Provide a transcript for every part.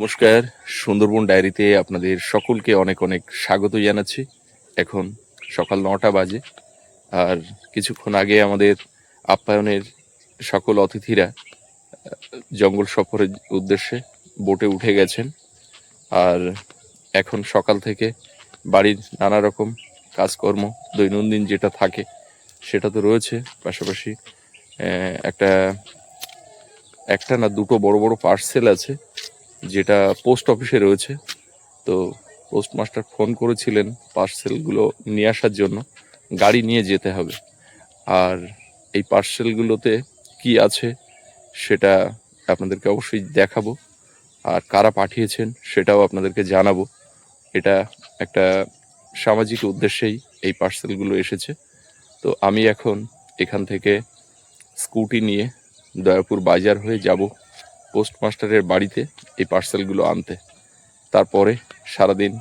নমস্কার, সুন্দরবন ডায়েরিতে আপনাদের সকলকে অনেক অনেক স্বাগত জানাচ্ছি। এখন সকাল নটা বাজে, আর কিছুক্ষণ আগে আমাদের আপ্যায়নের সকল অতিথিরা জঙ্গল সফরের উদ্দেশ্যে বোটে উঠে গেছেন। আর এখন সকাল থেকে বাড়ির নানা রকম কাজকর্ম, দৈনন্দিন যেটা থাকে, সেটা তো রয়েছে। পাশাপাশি একটা একটা না দুটো বড় বড় পার্সেল আছে। যেটা পোস্ট অফিসে রয়েছে। তো পোস্টমাস্টার ফোন করেছিলেন পার্সেলগুলো নিয়ে আসার জন্য। গাড়ি নিয়ে যেতে হবে। আর এই পার্সেলগুলোতে কি আছে সেটা আপনাদেরকে অবশ্যই দেখাবো। আর কারা পাঠিয়েছেন সেটাও আপনাদেরকে জানাব। এটা একটা সামাজিক উদ্দেশ্যেই এই পার্সেলগুলো এসেছে। তো আমি এখন এখান থেকে স্কুটি নিয়ে দয়াপুর বাজার হয়ে যাব। পোস্টমাস্টারের বাড়িতে এই পার্সেলগুলো আনতে। তারপরে সারাদিন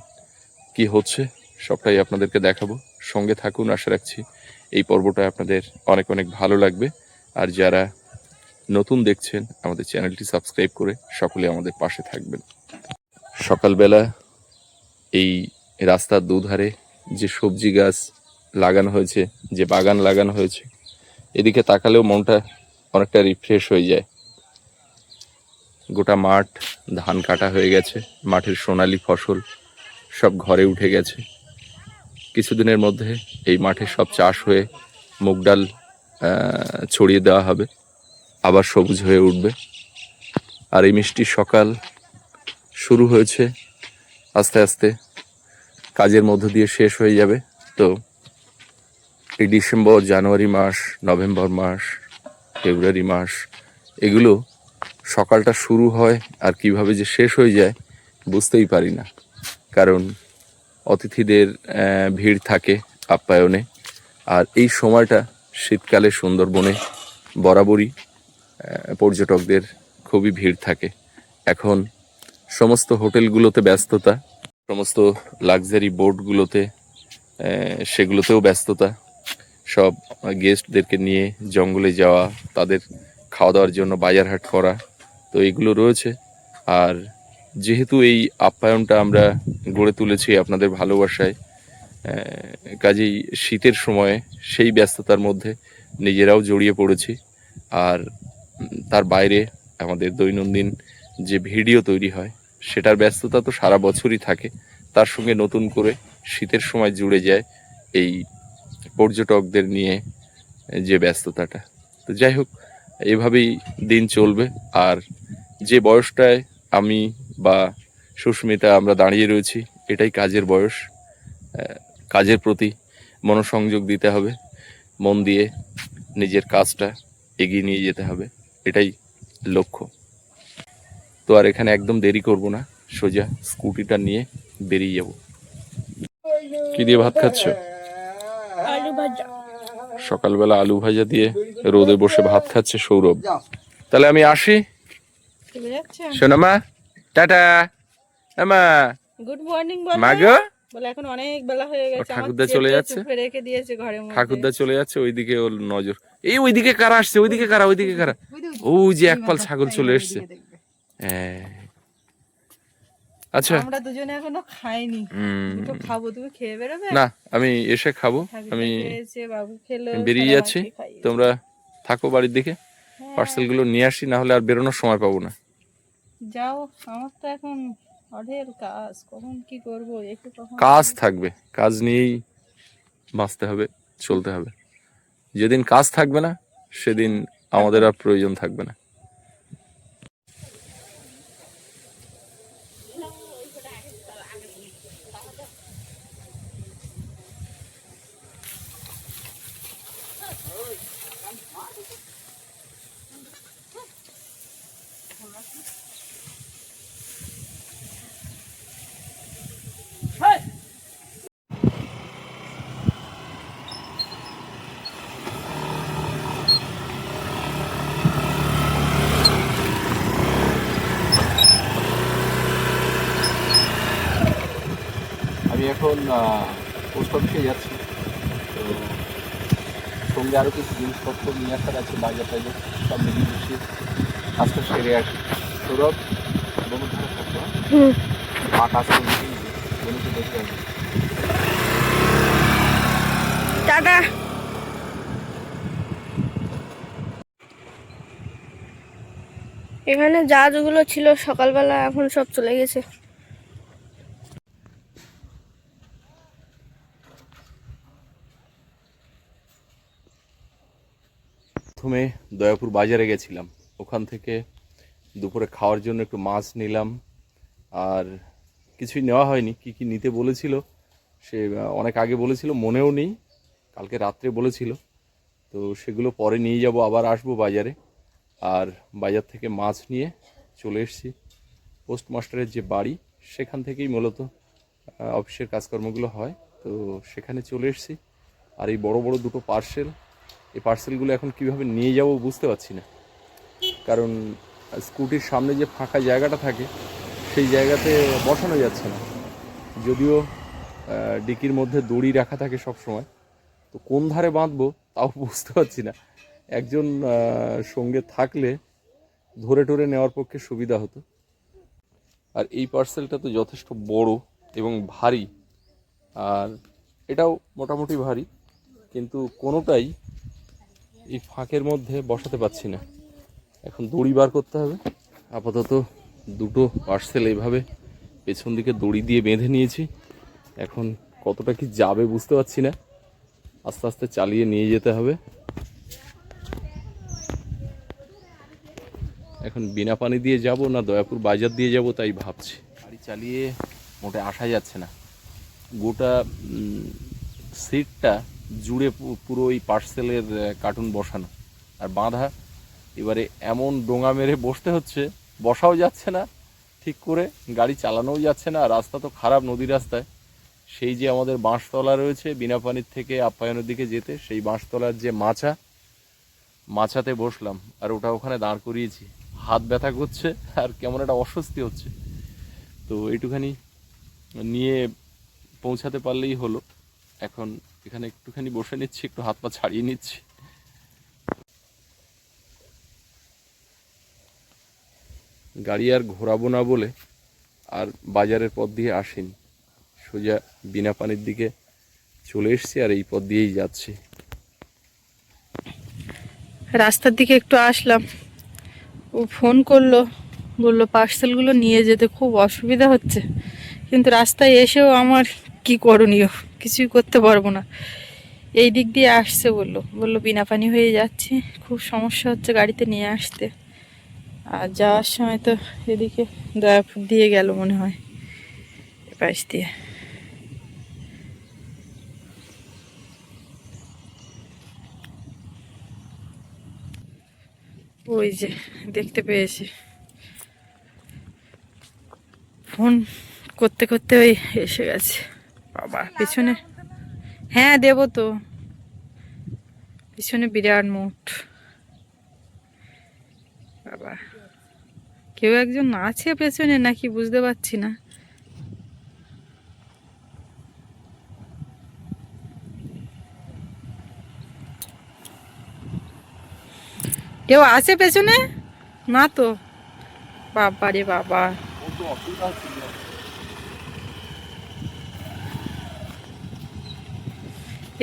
কি হচ্ছে সবটাই আপনাদেরকে দেখাবো। সঙ্গে থাকুন, আশা রাখছি এই পর্বটা আপনাদের অনেক অনেক ভালো লাগবে। আর যারা নতুন দেখছেন, আমাদের চ্যানেলটি সাবস্ক্রাইব করে সকলে আমাদের পাশে থাকবেন। সকালবেলা এই রাস্তার দুধারে যে সবজি গাছ লাগানো হয়েছে, যে বাগান লাগানো হয়েছে, এদিকে তাকালেও মনটা অনেকটা রিফ্রেশ হয়ে যায়। গোটা মাঠ ধান কাটা হয়ে গেছে, মাঠের সোনালি ফসল সব ঘরে উঠে গেছে। কিছুদিনের মধ্যে এই মাঠে সব চাষ হয়ে মুগ ডাল ছড়িয়ে দেওয়া হবে, আবার সবুজ হয়ে উঠবে। আর এই মিষ্টি সকাল শুরু হয়েছে, আস্তে আস্তে কাজের মধ্য দিয়ে শেষ হয়ে যাবে। তো এই ডিসেম্বর, জানুয়ারি মাস, নভেম্বর মাস, ফেব্রুয়ারি মাস, এগুলো সকালটা শুরু হয় আর কীভাবে যে শেষ হয়ে যায় বুঝতেই পারি না। কারণ অতিথিদের ভিড় থাকে আপ্যায়নে। আর এই সময়টা শীতকালে সুন্দরবনে বরাবরই পর্যটকদের খুবই ভিড় থাকে। এখন সমস্ত হোটেলগুলোতে ব্যস্ততা, সমস্ত লাক্সারি বোটগুলোতে সেগুলোতেও ব্যস্ততা। সব গেস্টদেরকে নিয়ে জঙ্গলে যাওয়া, তাদের খাওয়া দাওয়ার জন্য বাজারহাট করা তো এইগুলো রয়েছে। আর যেহেতু এই আপ্যায়নটা আমরা গড়ে তুলেছি আপনাদের ভালোবাসায় কাজেই শীতের সময়ে সেই ব্যস্ততার মধ্যে নিজেরাও জড়িয়ে পড়েছি। আর তার বাইরে আমাদের দৈনন্দিন যে ভিডিও তৈরি হয়, সেটার ব্যস্ততা তো সারা বছরই থাকে। তার সঙ্গে নতুন করে শীতের সময় জুড়ে যায় এই পর্যটকদের নিয়ে যে ব্যস্ততাটা। তো যাই হোক এভাবেই দিন চলবে। আর যে বয়সটায় আমি বা সুস্মিতা আমরা দাঁড়িয়ে রয়েছি, এটাই কাজের বয়স। কাজের প্রতি মনোসংযোগ দিতে হবে, মন দিয়ে নিজের কাজটা এগিয়ে নিয়ে যেতে হবে, এটাই লক্ষ্য। তো আর এখানে একদম দেরি করব না, সোজা স্কুটিটা নিয়ে বেরিয়ে যাব। কি দিয়ে ভাত খাচ্ছ? আলু ভাজা। সকালবেলা আলু ভাজা দিয়ে রোদে বসে ভাত খাচ্ছে সৌরভ। তাহলে আমি আসি। চলে যাচ্ছে। সোনামা টাটা। মা। গুড মর্নিং বল। মা গো। বলে এখন অনেক বেলা হয়ে গেছে। ঠাকুরদা চলে যাচ্ছে? রেখে দিয়েছে ঘরের মধ্যে। ঠাকুরদা চলে যাচ্ছে ওইদিকে ওর নজর। এই ওইদিকে কারা আসছে? ওইদিকে কারা ওইদিকে কারা? ও যে একপাল ছাগল চলে এসছে। হ্যাঁ। আচ্ছা। আমরা দুজনে এখনও খাইনি। দুটো খাব তুমি খেয়ে বেরোবে? না আমি এসে খাব। আমি বাবু খেলো বেরিয়ে যাচ্ছি। তোমরা থাকো বাড়ির দিকে হ্যাঁ, পার্সেলগুলো নিয়ে আসি না হলে আর বেরোনোর সময় পাবো না। যাও আমার তো এখন অঢেল কাজ কখন কি করব একটু কাজ থাকবে কাজ নিয়েই বাঁচতে হবে চলতে হবে। যেদিন কাজ থাকবে না সেদিন আমাদের আর প্রয়োজন থাকবে না। এখন পোস্ট অফিসে যাচ্ছি। তো সঙ্গে আরও কিছু জিনিসপত্র নিয়ে আসার আছে বাজার টাজার সব মিলিয়ে মিশিয়ে কাজটা সেরে আসি। সৌরভ টাটা। এখানে জাহাজগুলো ছিল সকালবেলা এখন সব চলে গেছে। প্রথমে দয়াপুর বাজারে গেছিলাম। ওখান থেকে দুপুরে খাওয়ার জন্য একটু মাছ নিলাম। আর কিছুই নেওয়া হয়নি, কি কি নিতে বলেছিল সে অনেক আগে বলেছিল, মনেও নেই। কালকে রাত্রে বলেছিল। তো সেগুলো পরে নিয়ে যাব, আবার আসব বাজারে। আর বাজার থেকে মাছ নিয়ে চলে এসেছি। পোস্টমাস্টারের যে বাড়ি, সেখান থেকেই মূলত অফিসের কাজকর্মগুলো হয়। তো সেখানে চলে এসেছি। আর এই বড় বড় দুটো পার্সেল এই পার্সেলগুলো এখন কীভাবে নিয়ে যাব বুঝতে পারছি না। কারণ স্কুটির সামনে যে ফাঁকা জায়গাটা থাকে, সেই জায়গাতে বসানো যাচ্ছে না। যদিও ডিকির মধ্যে দড়ি রাখা থাকে সব সময় তো কোন ধারে বাঁধবো তাও বুঝতে পারছি না। একজন সঙ্গে থাকলে ধরে টরে নেওয়ার পক্ষে সুবিধা হতো। আর এই পার্সেলটা তো যথেষ্ট বড় এবং ভারী। আর এটাও মোটামুটি ভারী, কিন্তু কোনোটাই এই ফাঁকের মধ্যে বসাতে পারছি না। এখন দড়ি বার করতে হবে। আপাতত দুটো পার্সেল এইভাবে পেছন দিকে দড়ি দিয়ে বেঁধে নিয়েছি। এখন কতটা কি যাবে বুঝতে পারছি না। আস্তে আস্তে চালিয়ে নিয়ে যেতে হবে। এখন বিনা পানি দিয়ে যাব না দয়াপুর বাজার দিয়ে যাব তাই ভাবছি। গাড়ি চালিয়ে মোটে আসা যাচ্ছে না। গোটা সিটটা জুড়ে পুরো ওই পার্সেলের কার্টুন বসানো। আর বাঁধা, এবারে এমন ডোঙা মেরে বসতে হচ্ছে, বসাও যাচ্ছে না, ঠিক করে গাড়ি চালানোও যাচ্ছে না রাস্তা তো খারাপ নদী রাস্তায়। সেই যে আমাদের বাঁশতলা রয়েছে বিনা পানির থেকে আপ্যায়নের দিকে যেতে, সেই বাঁশতলার যে মাচা মাছাতে বসলাম, আর ওটা ওখানে দাঁড় করিয়েছি। হাত ব্যথা করছে, আর কেমন একটা অস্বস্তি হচ্ছে। তো এইটুখানি নিয়ে পৌঁছাতে পারলেই হলো। এখন এখানে একটুখানি বসে নিচ্ছি, একটু হাত পা ছাড়িয়ে নিচ্ছি। গাড়ি আর ঘোরাবো না বলে আর বাজারের পথ দিয়ে আসিনি। সোজা বিনা পানির দিকে চলে এসেছি আর এই পথ দিয়েই যাচ্ছি। রাস্তার দিকে একটু আসলাম। ও ফোন করল, বলল পার্সেলগুলো নিয়ে যেতে খুব অসুবিধা হচ্ছে। কিন্তু রাস্তায় এসেও আমার কি করণীয়? কিছুই করতে পারব না। এই দিক দিয়ে আসছে বলল। বলল বিনা পানি হয়ে যাচ্ছে। খুব সমস্যা হচ্ছে গাড়িতে নিয়ে আসতে। আর যাওয়ার সময় তো এদিকে দয়াপুর দিয়ে গেল মনে হয়। পাশ দিয়ে। ওই যে, দেখতে পেয়েছি। ফোন করতে করতে ওই এসে গেছে। বাবা পিছনে হ্যাঁ দেবো তো। পিছনে বিরাট মুঠ। বাবা। কেউ একজন আছে পেছনে নাকি বুঝতে পারছি না। কেউ আছে পেছনে? না তো। বাবা। রে বাবা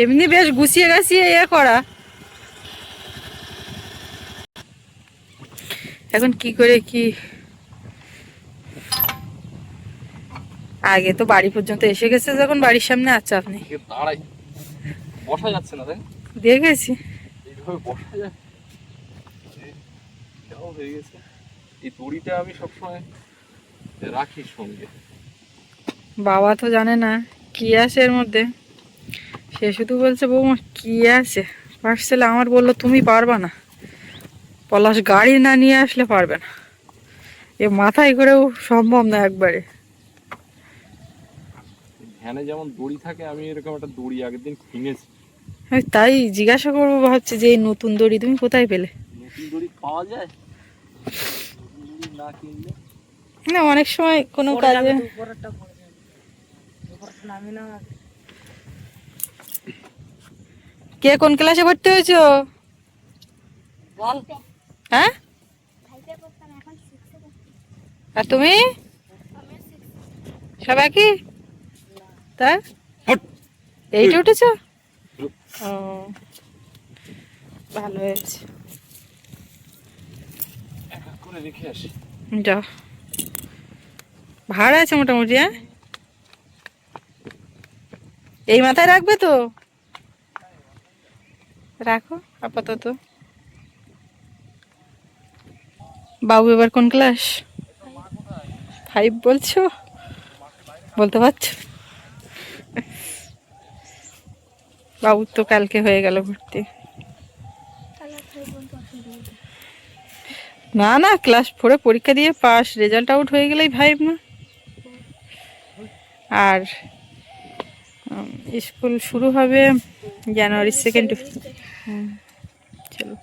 এমনি বেশ গুছিয়ে গাছিয়ে ইয়ে করা। এখন কি করে কি? আগে তো বাড়ি পর্যন্ত এসে গেছে যখন বাড়ির সামনে আছে আপনি। দাঁড়াই। বসা যাচ্ছে না তাই দেখেছি। এইভাবে বসা যায়? হয়ে গেছে। এই দড়িটা আমি সবসময় রাখি সঙ্গে। বাবা তো জানে না কি আছে এর মধ্যে? সে শুধু বলছে বৌমা কি আছে? পার্সেলে আমার বলল তুমি পারবা না। পলাশ গাড়ি না নিয়ে আসলে পারবে না। এ মাথায় করেও সম্ভব না একবারে। ধ্যানে যেমন দড়ি থাকে আমি এরকম একটা দড়ি আগের দিন কিনেছি আমি তাই জিজ্ঞাসা করব ভাবছি যে এই নতুন দড়ি তুমি কোথায় পেলে? নতুন দড়ি পাওয়া যায়? না কিনলে? না অনেক সময় কোনো কাজে কে কোন ক্লাসে ভর্তি হয়েছো? হ্যাঁ? আর তুমি? সব একই তা? এইটা উঠেছ? ও ভালো হয়েছে। করে যা। ভাড়া আছে মোটামুটি হ্যাঁ? এই মাথায় রাখবে তো? রাখো, আপাতত। বাবু, এবার কোন ক্লাস ফাইভ বলছো? বলতে পারছ? বাবুর তো কালকে হয়ে গেল ভর্তি। না না ক্লাস ফোরে পরীক্ষা দিয়ে পাস রেজাল্ট আউট হয়ে গেলেই ফাইভ না। আর স্কুল শুরু হবে জানুয়ারি সেকেন্ড চলো।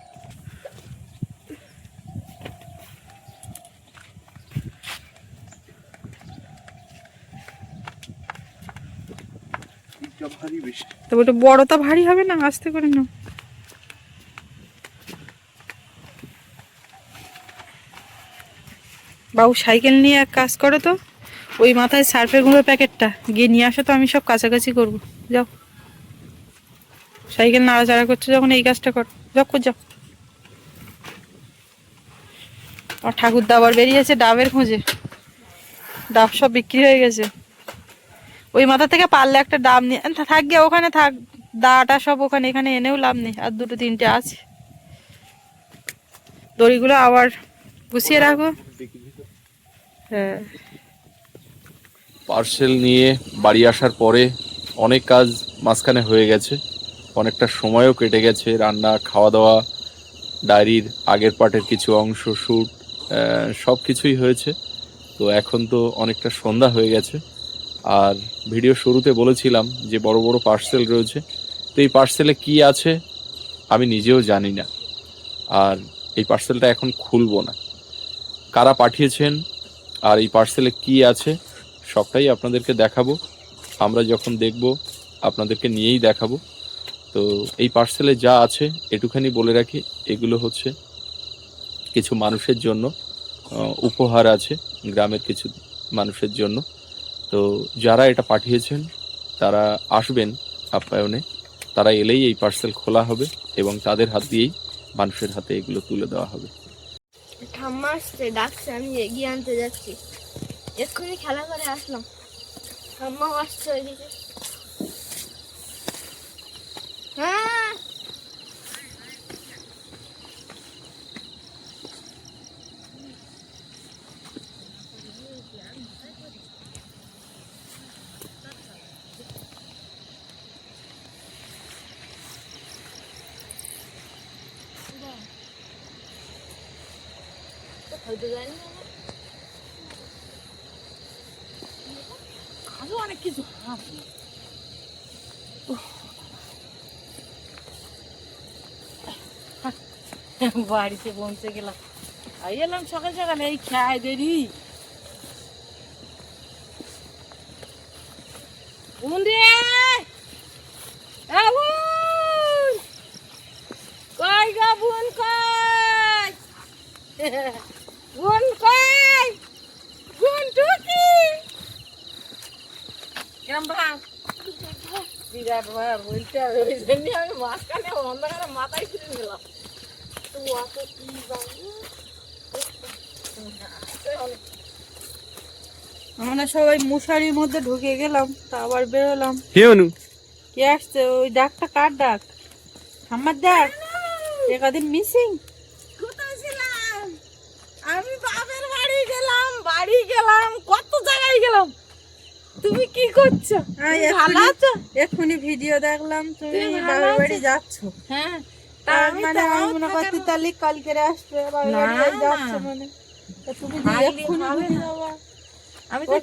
তবে ওটা বড়টা ভারী হবে না? আস্তে করে না বাবু সাইকেল নিয়ে এক কাজ করো তো। ওই মাথায় সার্ফের গুঁড়ো প্যাকেটটা। গিয়ে নিয়ে আসো তো আমি সব কাছাকাছি করব। যাও। সাইকেল নাড়াচাড়া করছ, যখন এই কাজটা কর। কর যাও আমার ঠাকুরদা আবার বেরিয়েছে, ডাবের খোঁজে। ডাব সব বিক্রি হয়ে গেছে। ওই মাথা থেকে পারলে একটা ডাব নিয়ে থাক গে, ওখানে থাক। দাটা সব ওখানে, এখানে এনেও লাভ নেই, আর দুটো তিনটে আছে। দড়িগুলো আবার গুছিয়ে রাখো। হ্যাঁ। পার্সেল নিয়ে বাড়ি আসার পরে অনেক কাজ মাঝখানে হয়ে গেছে। অনেকটা সময়ও কেটে গেছে রান্না খাওয়া দাওয়া ডায়েরির আগের পার্টের কিছু অংশ শ্যুট সব কিছুই হয়েছে। তো এখন তো অনেকটা সন্ধ্যা হয়ে গেছে। আর ভিডিও শুরুতে বলেছিলাম যে বড় বড় পার্সেল রয়েছে। তো এই পার্সেলে কি আছে আমি নিজেও জানি না। আর এই পার্সেলটা এখন খুলবো না। কারা পাঠিয়েছেন আর এই পার্সেলে কি আছে সবটাই আপনাদেরকে দেখাবো। আমরা যখন দেখব, আপনাদেরকে নিয়েই দেখাবো। তো এই পার্সেলে যা আছে, এটুখানি বলে রাখি, এগুলো হচ্ছে কিছু মানুষের জন্য উপহার আছে, গ্রামের কিছু মানুষের জন্য। তো যারা এটা পাঠিয়েছেন, তারা আসবেন আপ্যায়নে, তারা এলেই এই পার্সেল খোলা হবে এবং তাদের হাত দিয়েই মানুষের হাতে এগুলো তুলে দেওয়া হবে। ঠাম্মা আসছে, ডাকছে, আমি এগিয়ে আনতে যাচ্ছি। এক্ষুনি খেলা করে আসলাম। ঠাম্মাও আসছে ওইদিকে। হয়তো জানি আরও অনেক কিছু। বাড়িতে পৌঁছে গেলাম। আই এলাম সকাল সকাল, এই খায় দেরি। বুন, কই? বুন কই বুন টুকি কিরম ভাব? বিরাট ভাব বলতে হবে ওই জন্য আমি মাঝখানে অন্ধকারে মাথায় ফিরে গেলাম তো অত কি আমরা সবাই মশারির মধ্যে ঢুকে গেলাম তা আবার বেরোলাম। কে আসছে? ওই ডাকটা কার ডাক? আমার ডাক? একদিন মিসিং কোথায় ছিলাম আমি বাপের বাড়ি গেলাম বাড়ি গেলাম কত জায়গায় গেলাম? তুমি কি করছ? এখনই ভালো আছো? এক্ষুনি ভিডিও দেখলাম তুমি বাবার বাড়ি যাচ্ছ। হ্যাঁ তার মানে আমি মনে করছি তাহলে কালকে আসবে বাবার বাড়ি যাচ্ছ মানে। তা তুমি এক্ষুনি আমি তো।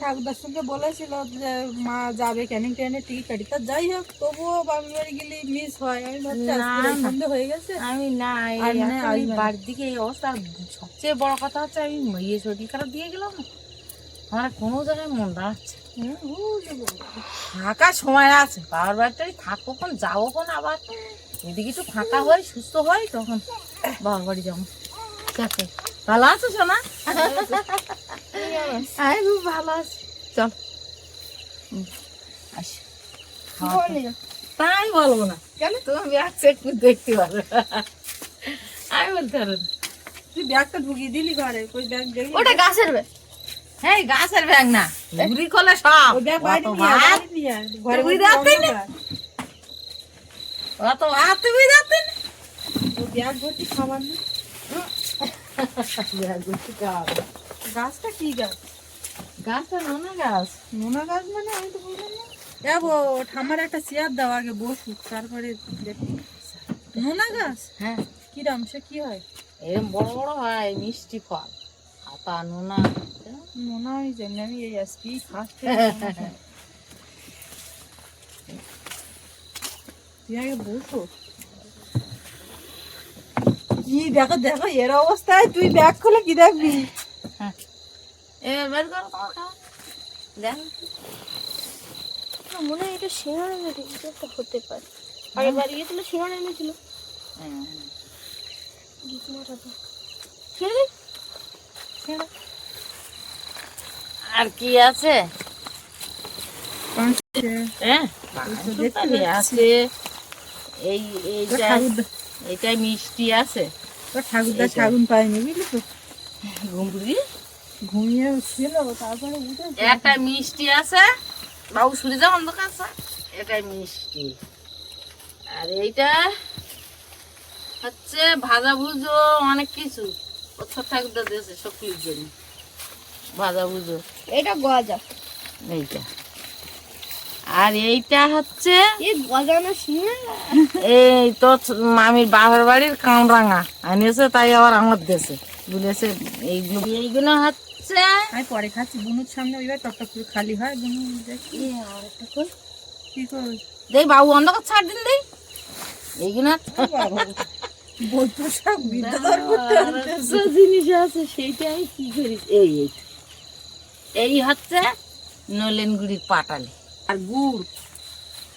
ঠাকুরদার সঙ্গে বলেছিল যে মা যাবে ক্যানিং ট্রেনে টিকিট কাটি। তা যাই হোক তবুও বাবার বাড়ি গেলে মিস হয়। আমি ভাবছি হয়ে গেছে। আমি না এই আর না, এখন এই আসবে না। বাড়ির দিকে এই অবস্থা। সবচেয়ে বড় কথা হচ্ছে আমি ইয়ে শরীর খারাপ দিয়ে গেলাম। আমার কোনো জায়গায় মন দাঁড়াচ্ছে দেবো। থাকার সময় আছে। বাবার বাড়িটাই থাকব কোন যাব কোন আবার? এদিকে একটু ফাঁকা হয় সুস্থ হয় তখন বাবার বাড়ি যাব। দেখো ভালো আছো সোনা? আমি খুব ভালো আছি। চল। তাই বলব না। কেন? তুমি ব্যাগ চেক করে দেখতে পারো আমি বলতে পারো তুই ব্যাগটা ঢুকিয়ে দিলি ঘরে ওই ব্যাগ ওটা গাছের ব্যাগ। হ্যাঁ গাছের ব্যাগ না। ঘুরি সব। বাইরে নিয়ে আয়। ঘরে তুই বসে রাখতে অন্য নে। কাজ। অত ভাত তুমি যাতে ব্যাগ ভর্তি খাবার না। গাছটা কি গাছ? গাছটা নোনা গাছ। নোনা গাছ মানে আমি তো বুঝলাম না। যাব ঠাম্মার একটা চেয়ার দাও আগে বসুক তারপরে দেখি নোনা গাছ? হ্যাঁ। কিরাম? সে কি হয়? এরকম বড় বড় হয় মিষ্টি ফল। হাতা নোনা। নোনা আমি জানি না, আমি এই আজকে ফার্স্ট তুই আগে বসো। কি দেখো দেখো এর অবস্থায় তুই ব্যাগ খুলে কি দেখবি? এবার বের করো তোমার খাওয়া দেখ। মনে হয় এটা সিঙ্গারা মেটে কিছু একটা হতে পারে। আগে বাড়ি গেছিল সিঙ্গারা এনেছিল। হ্যাঁ। আর কি আছে? হ্যাঁ? আছে। এই এইটা এইটাই মিষ্টি আছে। ঠাকুরদা শাগুন পাইনি বুঝলি তো? ঘুমপুরি ঘুমিয়ে ছিল তারপরে উঠে একটা মিষ্টি আছে। বাবু শুনে যাও অন্ধকার আছে। এটাই মিষ্টি। আর এইটা হচ্ছে ভাজা ভুজো অনেক কিছু। ও ছোট ঠাকুরদা দিয়েছে শক্তির জন্য। ভাজা ভুজো এটা গজা। এইটা। আর এইটা হচ্ছে এই তো মামির বাবার বাড়ির কামরাঙা। আনিয়েছে তাই আবার আমার দেশে। বলেছে এইগুলো এইগুলো হচ্ছে আমি পরে খাচ্ছি। বুনুর সামনে ওইবার টকটক করে খালি হয় বুনু দেখি। কি বাবু অন্ধকার ছাড় দিন দেই। এইগুলো জিনিস আছে কি এই। এই হচ্ছে নলেনগুড়ির পাটালি। আর গুড়।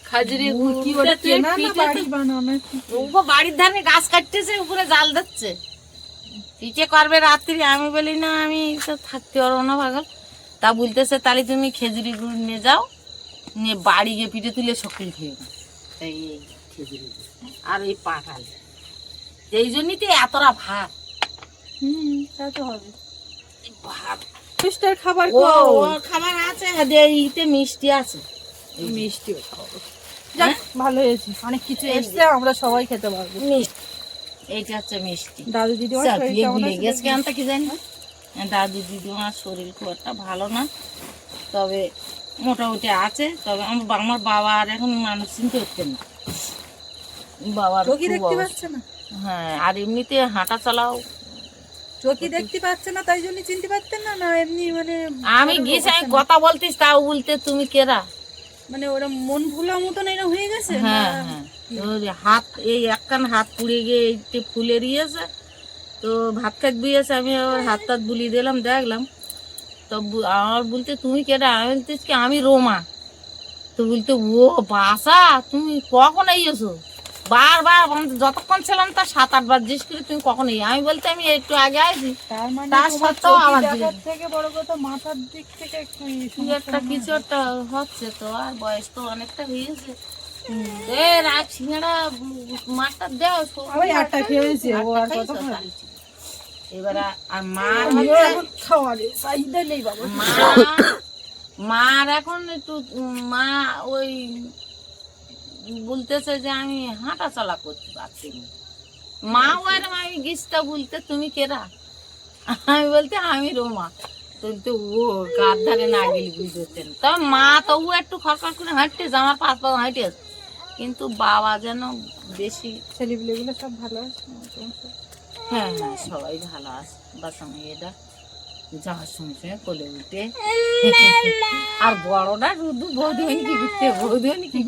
খাজুরি গুড় কি ওটা কেনা না বাড়ি বানানো ও বাড়ির ধারে গাছ কাটতেছে উপরে জাল দিচ্ছে পিঠে করবে রাত্রি আমি বলি না আমি তো থাকতে পারব না পাগল। তা বলতেছে তাহলে তুমি খেজুরি গুড় নিয়ে যাও নিয়ে বাড়ি গিয়ে পিঠে তুলে সকাল খেয়ে তাই এই খেজুরি আর এই পাটাল এই জন্যই তো এতটা ভাত। হুম তা তো হবে। ভাত। খাবার ও খাবার আছে যে ইতে মিষ্টি আছে। মিষ্টিও খাব যাক ভালো হয়েছে। অনেক কিছু এসছে আমরা সবাই খেতে পারব। মিষ্টি। এইটা হচ্ছে মিষ্টি। দাদু দিদি ভুলে গেছে? কি জানি? দাদু দিদি শরীর খুব একটা ভালো না। তবে মোটামুটি আছে। তবে আমার আমার বাবা আর এখন মানুষ চিনতে হচ্ছেন না। বাবার দেখতে পাচ্ছে না। হ্যাঁ আর এমনিতে হাঁটা চালাও চোখই দেখতে পাচ্ছে না তাই জন্য চিনতে পারতেন না না এমনি মানে আমি গিয়েছি আমি কথা বলতিস তাও বলতে তুমি কেরা? মানে ওরা মন ভুলা মতন এরা হয়ে গেছে হ্যাঁ না? হ্যাঁ ওর হাত, এই একখান হাত পুড়ে গিয়ে এইটি ফুলে দিয়েছে। তো ভাত খাত দিয়েছে আমি আবার হাত টাত বুলিয়ে দিলাম, দেখলাম। তো বু- আমার বলতে তুমি কেটা আমি বলতেছি কি আমি রোমা। তো বলতে ও বাসা তুমি কখন এসো বারবার যতক্ষণ ছিলাম তার সাত আটবার জিজ্ঞেস করে তুমি কখন আমি বলতে আমি একটু আগে আসি তার মানে তার সত্ত্বেও আমার থেকে বড় কথা মাথার দিক থেকে একটু একটা কিছু একটা হচ্ছে তো আর বয়স তো অনেকটা হয়েছে। এ রাত সিঙ্গাড়া মাঠটা দেও ওই আটটা খেয়েছে, ও আর কত? এবার আর মা এখন খাওয়ারে চাহিদা নেই বাবা। মা মার এখন একটু মা ওই বলতেছে যে আমি হাঁটা চলা করতে পারছি না। মা ওরম আমি গিসটা বলতে তুমি কেরা? আমি বলতে আমি রোমা। বলতে ও গার ধারে না গেলে বুঝতেন তবে মা তবু একটু খরখর করে হাঁটতেছে আমার পাঁচ পা হাঁটেছে কিন্তু বাবা যেন বেশি ছেলেপিলেগুলো সব ভালো আছে? হ্যাঁ হ্যাঁ সবাই ভালো আছে। বাস আমি এটা যাওয়ার সঙ্গে সঙ্গে কোলে উঠে। আর বড়টা শুধু বৌদি কি করতে বৌদি কি